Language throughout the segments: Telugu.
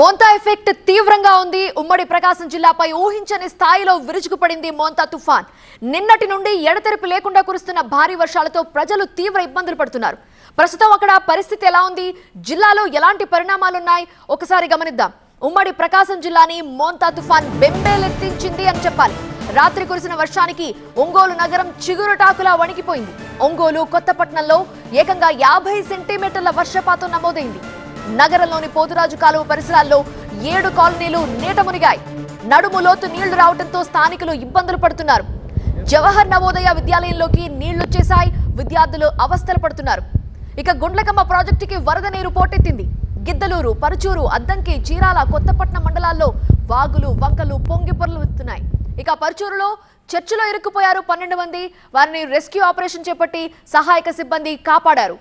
మోంతా ఎఫెక్ట్ తీవ్రంగా ఉంది. ఉమ్మడి ప్రకాశం జిల్లాపై ఊహించని స్థాయిలో విరుచుకుపడింది మోంతా తుఫాన్. నిన్నటి నుండి ఎడతెరిపి లేకుండా కురుస్తున్న భారీ వర్షాలతో ప్రజలు తీవ్ర ఇబ్బందులు పడుతున్నారు. ప్రస్తుతం అక్కడ పరిస్థితి ఎలా ఉంది? జిల్లాలో ఎలాంటి పరిణామాలున్నాయి? ఒకసారి గమనిద్దాం. ఉమ్మడి ప్రకాశం జిల్లాని మోంతా తుఫాన్ బెంబేలెత్తించింది అని చెప్పాలి. రాత్రి కురిసిన వర్షానికి ఒంగోలు నగరం చిగురుటాకులా వణికిపోయింది. ఒంగోలు కొత్తపట్నంలో ఏకంగా యాభై సెంటీమీటర్ల వర్షపాతం నమోదైంది. నగరంలోని పోతురాజు కాలువ పరిసరాల్లో ఏడు కాలనీలు నీట మునిగాయి. నడుము లోతు నీళ్ళు రావడంతో స్థానికులు ఇబ్బందులు పడుతున్నారు. జవహర్ నవోదయ విద్యాలయంలోకి నీళ్ళొచ్చేశాయి విద్యార్థులు అవస్థలు పడుతున్నారు. ఇక గుండ్లకమ్మ ప్రాజెక్టుకి వరద నీరు పోటెత్తింది. గిద్దలూరు పరుచూరు అద్దంకి చీరాల కొత్తపట్నం మండలాల్లో వాగులు వంకలు పొంగి పొర్లుతున్నాయి ఇక పరుచూరులో చర్చిలో ఇరుక్కుపోయారు పన్నెండు మంది. వారిని రెస్క్యూ ఆపరేషన్ చేపట్టి సహాయక సిబ్బంది కాపాడారు.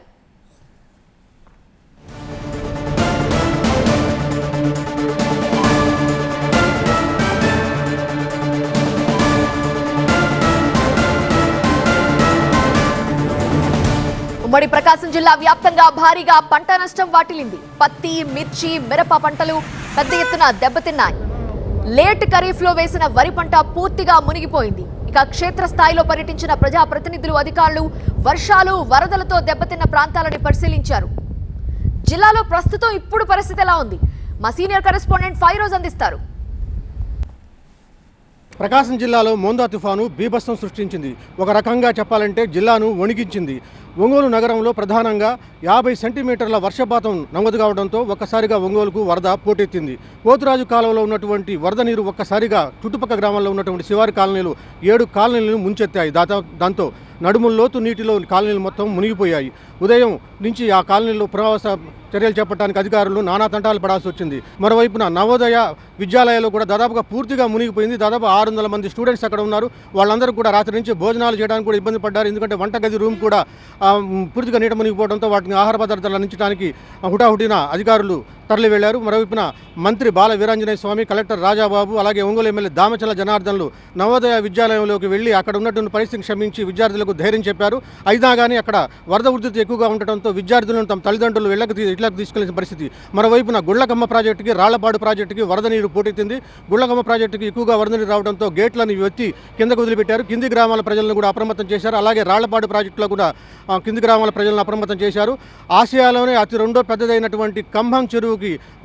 ఉమ్మడి ప్రకాశం జిల్లా వ్యాప్తంగా భారీగా పంట నష్టం వాటిల్లింది. పత్తి మిర్చి మిరప పంటలు పెద్ద ఎత్తున దెబ్బతిన్నాయి. లేట్ ఖరీఫ్లో వేసిన వరి పంట పూర్తిగా మునిగిపోయింది. ఇక క్షేత్రస్థాయిలో పర్యటించిన ప్రజాప్రతినిధులు అధికారులు వర్షాలు వరదలతో దెబ్బతిన్న ప్రాంతాలని పరిశీలించారు. జిల్లాలో ప్రస్తుతం ఇప్పుడు పరిస్థితి ఎలా ఉంది? మా సీనియర్ కరెస్పాండెంట్ ఫైరోజ్ అందిస్తారు. ప్రకాశం జిల్లాలో మోందా తుఫాను బీభత్సం సృష్టించింది. ఒక రకంగా చెప్పాలంటే జిల్లాను వణిగించింది ఒంగోలు నగరంలో ప్రధానంగా యాభై సెంటీమీటర్ల వర్షపాతం నమోదు కావడంతో ఒక్కసారిగా ఒంగోలుకు వరద పోటెత్తింది. పోతురాజు కాలువలో ఉన్నటువంటి వరద నీరు ఒక్కసారిగా చుట్టుపక్కల గ్రామాల్లో ఉన్నటువంటి శివారి కాలనీలు ఏడు కాలనీలను ముంచెత్తాయి. దాతా దాంతో నడుముల లోతు నీటిలో కాలనీలు మొత్తం మునిగిపోయాయి. ఉదయం నుంచి ఆ కాలనీలో పునరావాస చర్యలు చేపట్టడానికి అధికారులు నానా తంటాలు పడాల్సి వచ్చింది. మరోవైపున నవోదయ విద్యాలయాలు కూడా దాదాపుగా పూర్తిగా మునిగిపోయింది. దాదాపు ఆరు వందల మంది స్టూడెంట్స్ అక్కడ ఉన్నారు. వాళ్ళందరూ కూడా రాత్రి నుంచి భోజనాలు చేయడానికి కూడా ఇబ్బంది పడ్డారు. ఎందుకంటే వంటగది రూమ్ కూడా పూర్తిగా నీట మునిగిపోవడంతో వాటిని ఆహార పదార్థాలు అందించడానికి హుటాహుటిన అధికారులు తరలి వెళ్ళారు. మరోవైపున మంత్రి బాల వీరాంజనేయ స్వామి కలెక్టర్ రాజాబాబు అలాగే ఒంగోలు ఎమ్మెల్యే దామచల జనార్దన్లు నవోదయ విద్యాలయంలోకి వెళ్ళి అక్కడ ఉన్నటువంటి పరిస్థితిని క్షమించి విద్యార్థులకు ధైర్యం చెప్పారు. అయినా కానీ అక్కడ వరద ఉధృతి ఎక్కువగా ఉండటంతో విద్యార్థులను తమ తల్లిదండ్రులు ఇళ్ళకు ఇళ్ళకు తీసుకెళ్ళిన పరిస్థితి. మరోవైపున గుళ్ళకమ్మ ప్రాజెక్టుకి రాళ్ళపాడు ప్రాజెక్టుకి వరద నీరు పోటెత్తింది. గుళ్ళకమ్మ ప్రాజెక్టుకి ఎక్కువగా వరద నీరు రావడంతో గేట్లను ఎత్తి కిందకు వదిలిపెట్టారు. కింది గ్రామాల ప్రజలను కూడా అప్రమత్తం చేశారు. అలాగే రాళ్ళపాడు ప్రాజెక్టులో కూడా కింది గ్రామాల ప్రజలను అప్రమత్తం చేశారు. ఆసియాలోనే అతి రెండో పెద్దదైనటువంటి కంభం చెరువుకి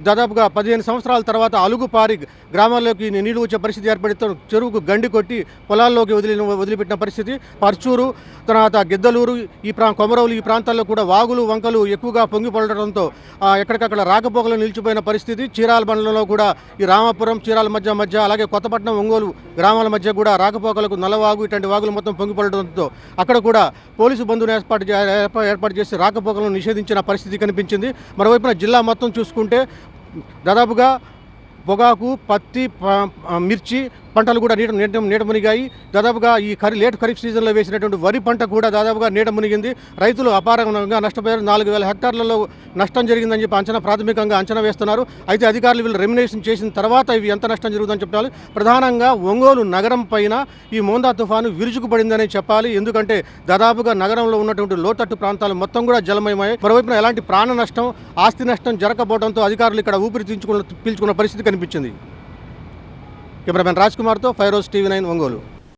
దాదాపుగా పదిహేను సంవత్సరాల తర్వాత అలుగుపారి గ్రామాల్లోకి నీళ్ళు వచ్చే పరిస్థితి ఏర్పడితే చెరువుకు గండి కొట్టి పొలాల్లోకి వదిలి వదిలిపెట్టిన పరిస్థితి. పర్చూరు తర్వాత గిద్దలూరు ఈ ప్రా కొమరవులు ఈ ప్రాంతాల్లో కూడా వాగులు వంకలు ఎక్కువగా పొంగి పడటంతో ఎక్కడికక్కడ రాకపోకలు నిలిచిపోయిన పరిస్థితి. చీరాల మండలంలో కూడా ఈ రామాపురం చీరాల మధ్య మధ్య అలాగే కొత్తపట్నం ఒంగోలు గ్రామాల మధ్య కూడా రాకపోకలకు నల్లవాగు ఇటువంటి వాగులు మొత్తం పొంగిపడడంతో అక్కడ కూడా పోలీసు బంధువులు ఏర్పాటు ఏర్పాటు చేసి రాకపోకలను నిషేధించిన పరిస్థితి కనిపించింది. మరోవైపున జిల్లా మొత్తం చూసుకుంటే చూసుకుంటే దాదాపుగా పొగాకు పత్తి ప- మిర్చి పంటలు కూడా నీట నీట నీట మునిగాయి. దాదాపుగా ఈ ఖరీ లేట్ ఖరీఫ్ సీజన్లో వేసినటువంటి వరి పంట కూడా దాదాపుగా నీట మునిగింది. రైతులు అపారంగా నష్టపోయారు. నాలుగు వేల హెక్టార్లలో నష్టం జరిగిందని చెప్పి అంచనా ప్రాథమికంగా అంచనా వేస్తున్నారు. అయితే అధికారులు వీళ్ళు రెమినేషన్ చేసిన తర్వాత ఇవి ఎంత నష్టం జరుగుతుందని చెప్పాలి? ప్రధానంగా ఒంగోలు నగరం పైన ఈ మోందా తుఫాను విరుచుకుపడిందని చెప్పాలి. ఎందుకంటే దాదాపుగా నగరంలో ఉన్నటువంటి లోతట్టు ప్రాంతాలు మొత్తం కూడా జలమయమయ్యాయి. మరోవైపున ఎలాంటి ప్రాణ నష్టం ఆస్తి నష్టం జరగకపోవడంతో అధికారులు ఇక్కడ ఊపిరి పీల్చుకున్న పీల్చుకున్న పరిస్థితి కనిపించింది కెమెరామెన్ రాజ్ కుమార్తో ఫైరోజ్ టీవీ నైన్ ఒంగోలు.